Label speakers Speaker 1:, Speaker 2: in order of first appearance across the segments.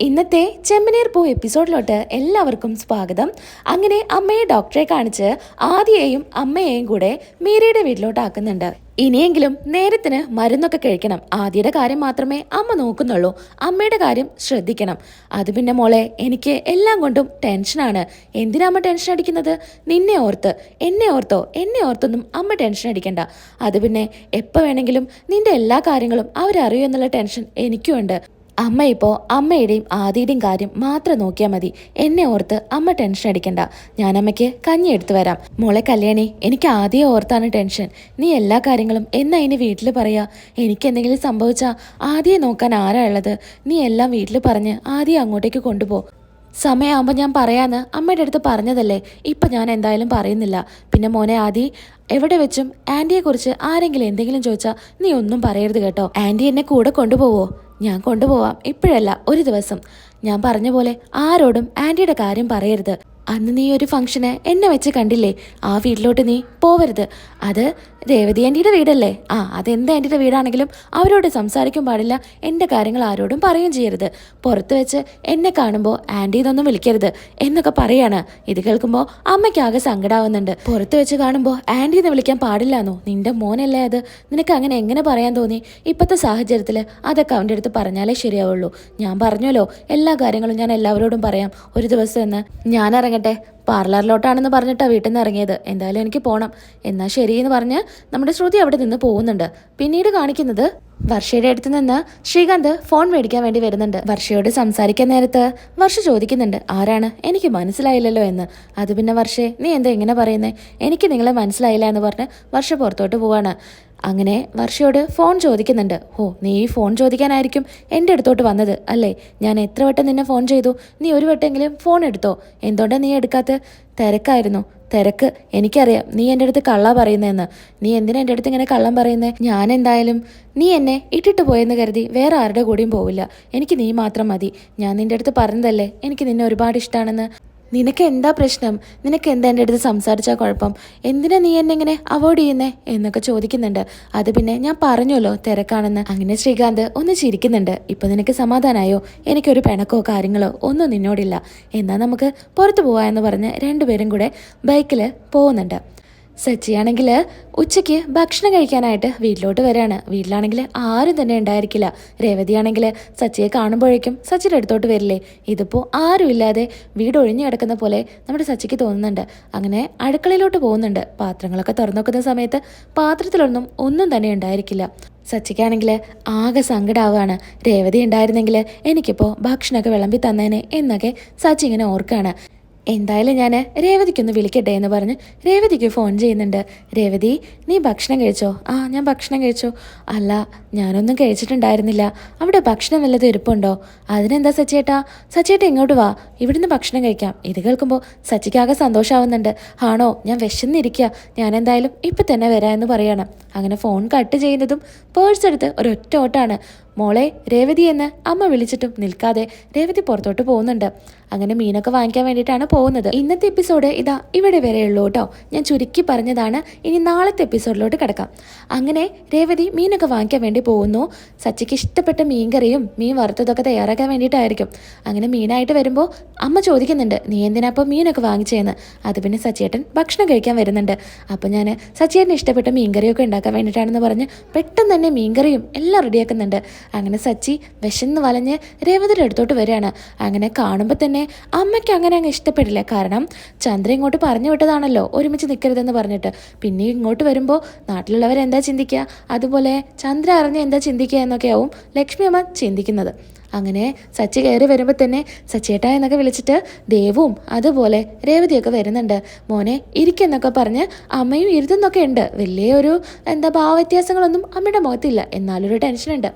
Speaker 1: ഇന്നത്തെ ചെമ്മനീർ പൂ എപ്പിസോഡിലോട്ട് എല്ലാവർക്കും സ്വാഗതം. അങ്ങനെ അമ്മയെ ഡോക്ടറെ കാണിച്ച് ആദ്യയെയും അമ്മയെയും കൂടെ മീരയുടെ വീട്ടിലോട്ട് ആക്കുന്നുണ്ട്. ഇനിയെങ്കിലും നേരത്തിന് മരുന്നൊക്കെ കഴിക്കണം. ആദ്യയുടെ കാര്യം മാത്രമേ അമ്മ നോക്കുന്നുള്ളൂ. അമ്മയുടെ കാര്യം ശ്രദ്ധിക്കണം. അത് പിന്നെ മോളെ എനിക്ക് എല്ലാം കൊണ്ടും ടെൻഷനാണ്. എന്തിനാ അമ്മ ടെൻഷൻ അടിക്കുന്നത്? നിന്നെ ഓർത്ത് എന്നെ ഓർത്തോ എന്നെ ഓർത്തൊന്നും അമ്മ ടെൻഷൻ അടിക്കണ്ട. അത് പിന്നെ എപ്പോൾ വേണമെങ്കിലും നിന്റെ എല്ലാ കാര്യങ്ങളും അവരറിയൂ എന്നുള്ള ടെൻഷൻ എനിക്കുമുണ്ട്. അമ്മ ഇപ്പോൾ അമ്മയുടെയും ആദിയുടെയും കാര്യം മാത്രം നോക്കിയാൽ മതി. എന്നെ ഓർത്ത് അമ്മ ടെൻഷൻ അടിക്കണ്ട. ഞാൻ അമ്മയ്ക്ക് കഞ്ഞി എടുത്തു വരാം. മോളെ കല്യാണി എനിക്ക് ആദ്യം ഓർത്താണ് ടെൻഷൻ നീ എല്ലാ കാര്യങ്ങളും എന്നാ ഇനി വീട്ടിൽ പറയാ? എനിക്ക് എന്തെങ്കിലും സംഭവിച്ചാൽ ആദ്യം നോക്കാൻ ആരാ ഉള്ളത്? നീ എല്ലാം വീട്ടിൽ പറഞ്ഞ് ആദ്യം അങ്ങോട്ടേക്ക് കൊണ്ടുപോ. സമയമാകുമ്പോൾ ഞാൻ പറയാന്ന് അമ്മയുടെ അടുത്ത് പറഞ്ഞതല്ലേ? ഇപ്പം ഞാൻ എന്തായാലും പറയുന്നില്ല. പിന്നെ മോനെ ആദി എവിടെ വെച്ചും ആന്റിയെക്കുറിച്ച് ആരെങ്കിലും എന്തെങ്കിലും ചോദിച്ചാൽ നീ ഒന്നും പറയരുത് കേട്ടോ. ആന്റി എന്നെ കൂടെ കൊണ്ടുപോവോ? ഞാൻ കൊണ്ടുപോവാം. ഇപ്പോഴല്ല ഒരു ദിവസം. ഞാൻ പറഞ്ഞ പോലെ ആരോടും ആന്റിയുടെ കാര്യം പറയരുത്. അന്ന് നീ ഒരു ഫംഗ്ഷന് എന്നെ വെച്ച് കണ്ടില്ലേ? ആ വീട്ടിലോട്ട് നീ പോവരുത്. അത് രേവതി ആന്റിയുടെ വീടല്ലേ? ആ അതെന്ത് ആന്റിയുടെ വീടാണെങ്കിലും അവരോട് സംസാരിക്കാൻ പാടില്ല. എന്റെ കാര്യങ്ങൾ ആരോടും പറയുകയും ചെയ്യരുത്. പുറത്ത് വെച്ച് എന്നെ കാണുമ്പോൾ ആന്റി ഇതൊന്നും വിളിക്കരുത് എന്നൊക്കെ പറയാണ്. ഇത് കേൾക്കുമ്പോൾ അമ്മയ്ക്കാകെ സങ്കടാവുന്നുണ്ട്. പുറത്ത് വെച്ച് കാണുമ്പോൾ ആന്റി എന്ന് വിളിക്കാൻ പാടില്ലാന്നോ? നിന്റെ മോനല്ലേ അത്? നിനക്ക് അങ്ങനെ എങ്ങനെ പറയാൻ തോന്നി? ഇപ്പോഴത്തെ സാഹചര്യത്തിൽ അതൊക്കെ അവന്റെ അടുത്ത് പറഞ്ഞാലേ ശരിയാവുള്ളൂ. ഞാൻ പറഞ്ഞല്ലോ എല്ലാ കാര്യങ്ങളും ഞാൻ എല്ലാവരോടും പറയാം. ഒരു ദിവസം എന്ന് ഞാൻ ഇറങ്ങട്ടെ പാർലറിലോട്ടാണെന്ന് പറഞ്ഞിട്ടാണ് വീട്ടിൽ നിന്ന് ഇറങ്ങിയത്. എന്തായാലും എനിക്ക് പോകണം എന്നാൽ എന്ന് പറഞ്ഞ് നമ്മുടെ ശ്രുതി അവിടെ നിന്ന് പോകുന്നുണ്ട്. പിന്നീട് കാണിക്കുന്നത് വർഷയുടെ അടുത്ത് നിന്ന് ശ്രീകാന്ത് ഫോൺ മേടിക്കാൻ വേണ്ടി വരുന്നുണ്ട്. വർഷയോട് സംസാരിക്കാൻ നേരത്ത് വർഷ ചോദിക്കുന്നുണ്ട് ആരാണ്? എനിക്ക് മനസ്സിലായില്ലല്ലോ എന്ന്. അത് പിന്നെ വർഷേ നീ എന്താ ഇങ്ങനെ പറയുന്നേ? എനിക്ക് നിങ്ങളെ മനസ്സിലായില്ല എന്ന് പറഞ്ഞ് വർഷ പുറത്തോട്ട് പോവാണ്. അങ്ങനെ വർഷയോട് ഫോൺ ചോദിക്കുന്നുണ്ട് ഓ നീ ഫോൺ ചോദിക്കാനായിരിക്കും എന്റെ അടുത്തോട്ട് വന്നത് അല്ലേ? ഞാൻ എത്ര വട്ടം നിന്നെ ഫോൺ ചെയ്തു? നീ ഒരു വട്ടെങ്കിലും ഫോൺ എടുത്തോ? എന്തുകൊണ്ടാണ് നീ എടുക്കാത്ത തിരക്കായിരുന്നു. തിരക്ക്. എനിക്കറിയാം. നീ എന്റെ അടുത്ത് കള്ള പറയുന്നതെന്ന് നീ എന്തിനാ എന്റെ അടുത്ത് ഇങ്ങനെ കള്ളം പറയുന്നേ? ഞാൻ എന്തായാലും നീ എന്നെ ഇട്ടിട്ട് പോയെന്ന് കരുതി വേറെ ആരുടെ കൂടെയും പോവില്ല. എനിക്ക് നീ മാത്രം മതി. ഞാൻ നിന്റെ അടുത്ത് പറഞ്ഞതല്ലേ? എനിക്ക് നിന്നെ ഒരുപാട് ഇഷ്ടമാണെന്ന് നിനക്ക് എന്താ പ്രശ്നം? നിനക്ക് എന്താ എന്റെ അടുത്ത് സംസാരിച്ചാൽ കുഴപ്പം? എന്തിനാ നീ എന്നെ ഇങ്ങനെ അവോയ്ഡ് ചെയ്യുന്നേ? എന്നൊക്കെ ചോദിക്കുന്നുണ്ട്. അത് പിന്നെ ഞാൻ പറഞ്ഞല്ലോ തിരക്കാണെന്ന്. അങ്ങനെ ശ്രീകാന്ത് ഒന്ന് ചിരിക്കുന്നുണ്ട്. ഇപ്പൊ നിനക്ക് സമാധാനമായോ എനിക്കൊരു പിണക്കോ കാര്യങ്ങളോ ഒന്നും നിന്നോടില്ല. എന്നാൽ നമുക്ക് പുറത്തു എന്ന് പറഞ്ഞ് രണ്ടുപേരും കൂടെ ബൈക്കിൽ പോകുന്നുണ്ട്. സച്ചിയാണെങ്കിൽ ഉച്ചയ്ക്ക് ഭക്ഷണം കഴിക്കാനായിട്ട് വീട്ടിലോട്ട് വരികയാണ് വീട്ടിലാണെങ്കിൽ ആരും തന്നെ ഉണ്ടായിരിക്കില്ല. രേവതിയാണെങ്കിൽ സച്ചിയെ കാണുമ്പോഴേക്കും സച്ചിയുടെ അടുത്തോട്ട് വരില്ലേ? ഇതിപ്പോൾ ആരുമില്ലാതെ വീട് ഒഴിഞ്ഞു കിടക്കുന്ന പോലെ നമ്മുടെ സച്ചിക്ക് തോന്നുന്നുണ്ട്. അങ്ങനെ അടുക്കളയിലോട്ട് പോകുന്നുണ്ട്. പാത്രങ്ങളൊക്കെ തുറന്നു നോക്കുന്ന സമയത്ത് പാത്രത്തിലൊന്നും ഒന്നും തന്നെ ഉണ്ടായിരിക്കില്ല. സച്ചിക്കാണെങ്കിൽ ആകെ സങ്കടാവാണ്. രേവതി ഉണ്ടായിരുന്നെങ്കിൽ എനിക്കിപ്പോൾ ഭക്ഷണമൊക്കെ വിളമ്പി തന്നേനെ എന്നൊക്കെ സച്ചി ഇങ്ങനെ ഓർക്കാണ്. എന്തായാലും ഞാൻ രേവതിക്കൊന്ന് വിളിക്കട്ടെ എന്ന് പറഞ്ഞ് രേവതിക്ക് ഫോൺ ചെയ്യുന്നുണ്ട്. രേവതി നീ ഭക്ഷണം കഴിച്ചോ? ആ ഞാൻ ഭക്ഷണം കഴിച്ചു. അല്ല ഞാനൊന്നും കഴിച്ചിട്ടുണ്ടായിരുന്നില്ല. അവിടെ ഭക്ഷണം വല്ലതും ഇരിപ്പുണ്ടോ? അതിനെന്താ സച്ചേട്ടാ? സച്ചേട്ടാ ഇങ്ങോട്ട് വാ. ഇവിടുന്ന് ഭക്ഷണം കഴിക്കാം. ഇത് കേൾക്കുമ്പോൾ സച്ചിക്കാകെ സന്തോഷമാവുന്നുണ്ട് ആണോ? ഞാൻ വിശന്നിരിക്കുക ഞാൻ എന്തായാലും ഇപ്പം തന്നെ വരാമെന്ന് പറയണം. അങ്ങനെ ഫോൺ കട്ട് ചെയ്യുന്നതും പേഴ്സ് എടുത്ത് ഒരൊറ്റ ഓട്ടാണ്. മോളെ രേവതി എന്ന് അമ്മ വിളിച്ചിട്ടും നിൽക്കാതെ രേവതി പുറത്തോട്ട് പോകുന്നുണ്ട്. അങ്ങനെ മീനൊക്കെ വാങ്ങിക്കാൻ വേണ്ടിയിട്ടാണ് പോകുന്നത്. ഇന്നത്തെ എപ്പിസോഡ് ഇതാ ഇവിടെ വരെയുള്ളൂ കേട്ടോ. ഞാൻ ചുരുക്കി പറഞ്ഞതാണ്. ഇനി നാളത്തെ എപ്പിസോഡിലോട്ട് കിടക്കാം. അങ്ങനെ രേവതി മീനൊക്കെ വാങ്ങിക്കാൻ വേണ്ടി പോകുന്നു. സച്ചിക്ക് ഇഷ്ടപ്പെട്ട മീൻകറിയും മീൻ വറുത്തതൊക്കെ തയ്യാറാക്കാൻ വേണ്ടിയിട്ടായിരിക്കും. അങ്ങനെ മീനായിട്ട് വരുമ്പോൾ അമ്മ ചോദിക്കുന്നുണ്ട് നീ എന്തിനാ അപ്പോൾ മീനൊക്കെ വാങ്ങിച്ചതെന്ന് അത് പിന്നെ സച്ചിയേട്ടൻ ഭക്ഷണം കഴിക്കാൻ വരുന്നുണ്ട്. അപ്പോൾ ഞാൻ സച്ചിയേട്ടന് ഇഷ്ടപ്പെട്ട മീൻകറിയൊക്കെ ഉണ്ടാക്കാൻ വേണ്ടിയിട്ടാണെന്ന് പറഞ്ഞ് പെട്ടെന്ന് തന്നെ മീൻകറിയും എല്ലാം റെഡിയാക്കുന്നുണ്ട്. അങ്ങനെ സച്ചി വിശന്ന് വലഞ്ഞ് രേവതിയുടെ അടുത്തോട്ട് വരികയാണ്. അങ്ങനെ കാണുമ്പോൾ തന്നെ അമ്മയ്ക്ക് അങ്ങനെ അങ്ങ് ഇഷ്ടപ്പെടില്ല. കാരണം ചന്ദ്ര ഇങ്ങോട്ട് പറഞ്ഞു വിട്ടതാണല്ലോ ഒരുമിച്ച് നിൽക്കരുതെന്ന് പറഞ്ഞിട്ട്. പിന്നെ ഇങ്ങോട്ട് വരുമ്പോൾ നാട്ടിലുള്ളവർ എന്താ ചിന്തിക്കുക? അതുപോലെ ചന്ദ്ര അറിഞ്ഞ് എന്താ ചിന്തിക്കുക എന്നൊക്കെയാവും ലക്ഷ്മി അമ്മ ചിന്തിക്കുന്നത്. അങ്ങനെ സച്ചി കയറി വരുമ്പോൾ തന്നെ സച്ചേട്ട എന്നൊക്കെ വിളിച്ചിട്ട് ദേവും അതുപോലെ രേവതിയൊക്കെ വരുന്നുണ്ട്. മോനെ ഇരിക്കെന്നൊക്കെ പറഞ്ഞ് അമ്മയും ഇരുതെന്നൊക്കെ ഉണ്ട്. വലിയൊരു എന്താ ഭാവവ്യത്യാസങ്ങളൊന്നും അമ്മയുടെ മുഖത്തില്ല. എന്നാലൊരു ടെൻഷനുണ്ട്.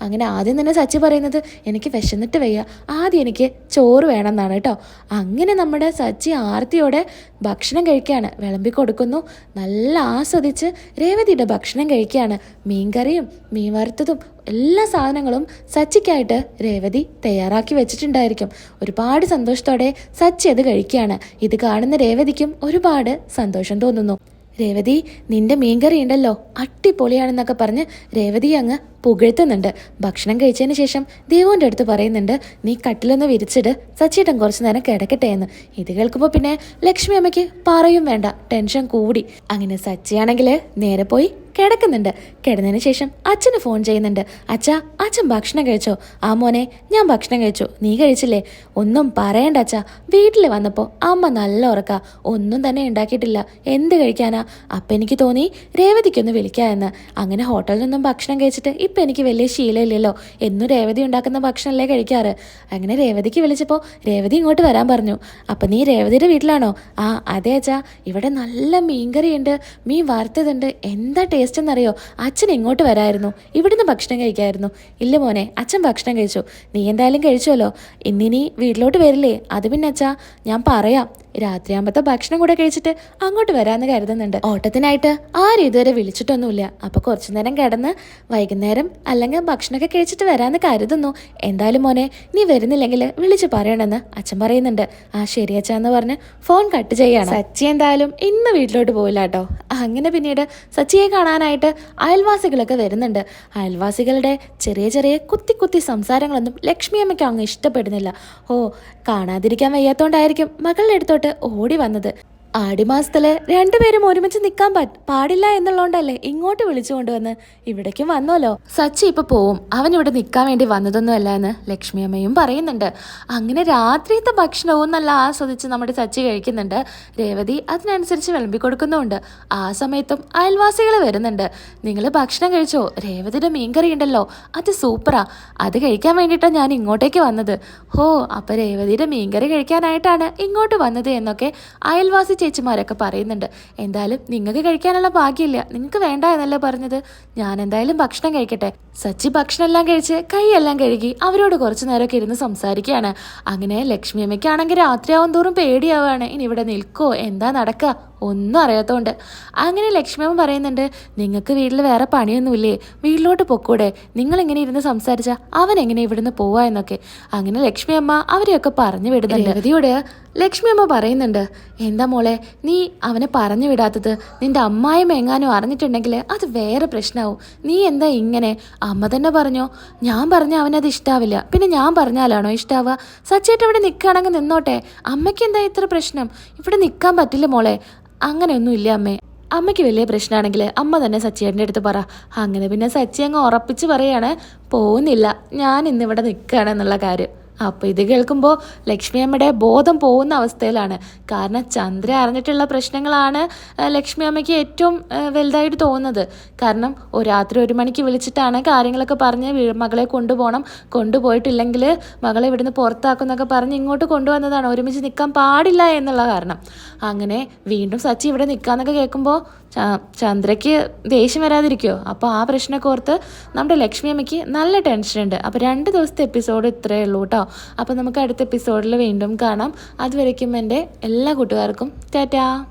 Speaker 1: അങ്ങനെ ആദ്യം തന്നെ സച്ചി പറയുന്നത് എനിക്ക് വിശന്നിട്ട് വയ്യ. ആദ്യം എനിക്ക് ചോറ് വേണം എന്നാണ് കേട്ടോ. അങ്ങനെ നമ്മുടെ സച്ചി ആർത്തിയോടെ ഭക്ഷണം കഴിക്കുകയാണ് വിളമ്പി കൊടുക്കുന്നു. നല്ല ആസ്വദിച്ച് രേവതിയുടെ ഭക്ഷണം കഴിക്കുകയാണ്. മീൻകറിയും മീൻ വറുത്തതും എല്ലാ സാധനങ്ങളും സച്ചിക്കായിട്ട് രേവതി തയ്യാറാക്കി വെച്ചിട്ടുണ്ടായിരിക്കും. ഒരുപാട് സന്തോഷത്തോടെ സച്ചി അത് കഴിക്കുകയാണ്. ഇത് കാണുന്ന രേവതിക്കും ഒരുപാട് സന്തോഷം തോന്നുന്നു. രേവതി നിന്റെ മീൻകറി ഉണ്ടല്ലോ. അടിപൊളിയാണെന്നൊക്കെ പറഞ്ഞ് രേവതി അങ്ങ് പുകഴ്ത്തുന്നുണ്ട്. ഭക്ഷണം കഴിച്ചതിന് ശേഷം ദേവുവിന്റെ അടുത്ത് പറയുന്നുണ്ട് നീ കട്ടിലൊന്ന് വിരിച്ചിട്ട് സച്ചേട്ടൻ കുറച്ച് നേരം കിടക്കട്ടെ എന്ന്. ഇത് കേൾക്കുമ്പോൾ പിന്നെ ലക്ഷ്മി അമ്മയ്ക്ക് പറയും വേണ്ട. ടെൻഷൻ കൂടി. അങ്ങനെ സച്ചിയാണെങ്കിൽ നേരെ പോയി കിടക്കുന്നുണ്ട്. കിടന്നതിന് ശേഷം അച്ഛന് ഫോൺ ചെയ്യുന്നുണ്ട്. അച്ഛാ അച്ഛൻ ഭക്ഷണം കഴിച്ചോ? ആ മോനെ ഞാൻ ഭക്ഷണം കഴിച്ചു. നീ കഴിച്ചില്ലേ? ഒന്നും പറയണ്ട അച്ഛാ. വീട്ടിൽ വന്നപ്പോൾ അമ്മ നല്ല ഉറക്ക. ഒന്നും തന്നെ ഉണ്ടാക്കിയിട്ടില്ല. എന്ത് കഴിക്കാനാ? അപ്പം എനിക്ക് തോന്നി രേവതിക്കൊന്ന് വിളിക്കാമെന്ന് അങ്ങനെ ഹോട്ടലിൽ നിന്നും ഭക്ഷണം കഴിച്ചിട്ട് ഇപ്പം എനിക്ക് വലിയ ശീലമില്ലല്ലോ. എന്നും രേവതി ഉണ്ടാക്കുന്ന ഭക്ഷണമല്ലേ കഴിക്കാറ്. അങ്ങനെ രേവതിക്ക് വിളിച്ചപ്പോൾ രേവതി ഇങ്ങോട്ട് വരാൻ പറഞ്ഞു. അപ്പം നീ രേവതിയുടെ വീട്ടിലാണോ? ആ അതെ അച്ഛാ. ഇവിടെ നല്ല മീൻകറിയുണ്ട്. മീൻ വറുത്തതുണ്ട്. എന്താ ടേസ്റ്റ്? എന്നറിയോ അച്ഛൻ എങ്ങോട്ട് വരായിരുന്നു. ഇവിടുന്ന് ഭക്ഷണം കഴിക്കായിരുന്നു. ഇല്ല മോനെ അച്ഛൻ ഭക്ഷണം കഴിച്ചു. നീ എന്തായാലും കഴിച്ചുവല്ലോ ഇന്നിനി വീട്ടിലോട്ട് വരില്ലേ? അത് പിന്നെ അച്ഛാ ഞാൻ പറയാം. രാത്രിയാകുമ്പത്തെ ഭക്ഷണം കൂടെ കഴിച്ചിട്ട് അങ്ങോട്ട് വരാമെന്ന് കരുതുന്നുണ്ട്. ഓട്ടത്തിനായിട്ട് ആരും ഇതുവരെ വിളിച്ചിട്ടൊന്നുമില്ല. അപ്പൊ കുറച്ചു നേരം കിടന്ന് വൈകുന്നേരം അല്ലെങ്കിൽ ഭക്ഷണമൊക്കെ കഴിച്ചിട്ട് വരാമെന്ന് കരുതുന്നു. എന്തായാലും മോനെ നീ വരുന്നില്ലെങ്കിൽ വിളിച്ച് പറയണമെന്ന് അച്ഛൻ പറയുന്നുണ്ട്. ആ ശരി അച്ഛാ എന്ന് പറഞ്ഞ് ഫോൺ കട്ട് ചെയ്യാണ്. സച്ചി എന്തായാലും ഇന്ന് വീട്ടിലോട്ട് പോയില്ല കേട്ടോ. അങ്ങനെ പിന്നീട് സച്ചിയെ കാണാനായിട്ട് അയൽവാസികളൊക്കെ വരുന്നുണ്ട്. അയൽവാസികളുടെ ചെറിയ ചെറിയ കുത്തി കുത്തി സംസാരങ്ങളൊന്നും ലക്ഷ്മി അമ്മയ്ക്ക് അങ്ങ് ഇഷ്ടപ്പെടുന്നില്ല. ഓ കാണാതിരിക്കാൻ വയ്യാത്തോണ്ടായിരിക്കും മകളുടെ അടുത്തോട്ട് ഓടി വന്നത്. ആടിമാസത്തിൽ രണ്ടുപേരും ഒരുമിച്ച് നിൽക്കാൻ പറ്റ പാടില്ല എന്നുള്ളതുകൊണ്ടല്ലേ ഇങ്ങോട്ട് വിളിച്ചു കൊണ്ടുവന്ന്. ഇവിടേക്കും വന്നല്ലോ സച്ചി ഇപ്പൊ പോവും. അവൻ ഇവിടെ നിൽക്കാൻ വേണ്ടി വന്നതൊന്നുമല്ല എന്ന് ലക്ഷ്മി അമ്മയും പറയുന്നുണ്ട്. അങ്ങനെ രാത്രിയത്തെ ഭക്ഷണവും നല്ല ആസ്വദിച്ച് നമ്മുടെ സച്ചി കഴിക്കുന്നുണ്ട്. രേവതി അതിനനുസരിച്ച് വിളമ്പി കൊടുക്കുന്നുമുണ്ട്. ആ സമയത്തും അയൽവാസികൾ വരുന്നുണ്ട്. നിങ്ങൾ ഭക്ഷണം കഴിച്ചോ? രേവതിയുടെ മീൻകറി ഉണ്ടല്ലോ. അത് സൂപ്പറാ. അത് കഴിക്കാൻ വേണ്ടിയിട്ടാണ് ഞാൻ ഇങ്ങോട്ടേക്ക് വന്നത്. ഹോ അപ്പൊ രേവതിയുടെ മീൻകറി കഴിക്കാനായിട്ടാണ് ഇങ്ങോട്ട് വന്നത് എന്നൊക്കെ അയൽവാസി ചേച്ചിമാരൊക്കെ പറയുന്നുണ്ട് എന്തായാലും നിങ്ങൾക്ക് കഴിക്കാനുള്ള ഭാഗ്യമില്ല. നിങ്ങൾക്ക് വേണ്ട എന്നല്ലേ പറഞ്ഞത്. ഞാൻ എന്തായാലും ഭക്ഷണം കഴിക്കട്ടെ. സച്ചി ഭക്ഷണം എല്ലാം കഴിച്ച് കൈയെല്ലാം കഴുകി അവരോട് കുറച്ചു നേരമൊക്കെ ഇരുന്ന് സംസാരിക്കുകയാണ്. അങ്ങനെ ലക്ഷ്മി അമ്മയ്ക്കാണെങ്കിൽ രാത്രിയാവും തോറും പേടിയാവാണ്. ഇനി ഇവിടെ നിൽക്കോ? എന്താ നടക്കുക ഒന്നും അറിയാത്തതുകൊണ്ട് അങ്ങനെ ലക്ഷ്മിയമ്മ പറയുന്നുണ്ട് നിങ്ങൾക്ക് വീട്ടിൽ വേറെ പണിയൊന്നുമില്ലേ? വീട്ടിലോട്ട് പൊക്കൂടെ. നിങ്ങൾ ഇങ്ങനെ ഇരുന്ന് സംസാരിച്ച? അവൻ എങ്ങനെ ഇവിടുന്ന് പോവാ എന്നൊക്കെ. അങ്ങനെ ലക്ഷ്മിയമ്മ അവരെയൊക്കെ പറഞ്ഞു വിടുന്നുണ്ട്. രവതിയോട് ലക്ഷ്മിയമ്മ പറയുന്നുണ്ട് എന്താ മോളെ നീ അവനെ പറഞ്ഞു വിടാത്തത്? നിന്റെ അമ്മായും എങ്ങാനും അറിഞ്ഞിട്ടുണ്ടെങ്കിൽ അത് വേറെ പ്രശ്നമാവും നീ എന്താ ഇങ്ങനെ? അമ്മ തന്നെ പറഞ്ഞോ ഞാൻ പറഞ്ഞ അവനത് ഇഷ്ടാവില്ല. പിന്നെ ഞാൻ പറഞ്ഞാലാണോ ഇഷ്ടാവുക? സച്ചേട്ടവിടെ നിൽക്കുകയാണെങ്കിൽ നിന്നോട്ടെ. അമ്മയ്ക്ക് എന്താ ഇത്ര പ്രശ്നം? ഇവിടെ നിൽക്കാൻ പറ്റില്ല മോളെ. അങ്ങനെയൊന്നും ഇല്ല അമ്മേ? അമ്മയ്ക്ക് വലിയ പ്രശ്നമാണെങ്കിൽ അമ്മ തന്നെ സച്ചിയേട്ടന്റെ അടുത്ത് പറ. അങ്ങനെ പിന്നെ സച്ചി അങ്ങ് ഉറപ്പിച്ച് പറയാണ് പോകുന്നില്ല ഞാൻ ഇന്നിവിടെ നിൽക്കുകയാണെന്നുള്ള കാര്യം. അപ്പോൾ ഇത് കേൾക്കുമ്പോൾ ലക്ഷ്മി അമ്മയുടെ ബോധം പോകുന്ന അവസ്ഥയിലാണ്. കാരണം ചന്ദ്ര അറിഞ്ഞിട്ടുള്ള പ്രശ്നങ്ങളാണ് ലക്ഷ്മി അമ്മയ്ക്ക് ഏറ്റവും വലുതായിട്ട് തോന്നുന്നത്. കാരണം ഒരു രാത്രി ഒരു മണിക്ക് വിളിച്ചിട്ടാണ് കാര്യങ്ങളൊക്കെ പറഞ്ഞ് മകളെ കൊണ്ടുപോകണം. കൊണ്ടുപോയിട്ടില്ലെങ്കിൽ മകളെ ഇവിടുന്ന് പുറത്താക്കുന്നൊക്കെ പറഞ്ഞ് ഇങ്ങോട്ട് കൊണ്ടുവന്നതാണ്. ഒരുമിച്ച് നിൽക്കാൻ പാടില്ല എന്നുള്ള കാരണം. അങ്ങനെ വീണ്ടും സച്ചി ഇവിടെ നിൽക്കാന്നൊക്കെ കേൾക്കുമ്പോൾ ചന്ദ്രയ്ക്ക് ദേഷ്യം വരാതിരിക്കുമോ അപ്പോൾ ആ പ്രശ്നമൊക്കെ ഓർത്ത് നമ്മുടെ ലക്ഷ്മി അമ്മയ്ക്ക് നല്ല ടെൻഷൻ ഉണ്ട് അപ്പോൾ രണ്ട് ദിവസത്തെ എപ്പിസോഡ് ഇത്രയേ ഉള്ളൂ കേട്ടോ. അപ്പോൾ നമുക്ക് അടുത്ത എപ്പിസോഡിൽ വീണ്ടും കാണാം. അതുവരയ്ക്കും എന്റെ എല്ലാ കൂട്ടുകാർക്കും ടാറ്റാ.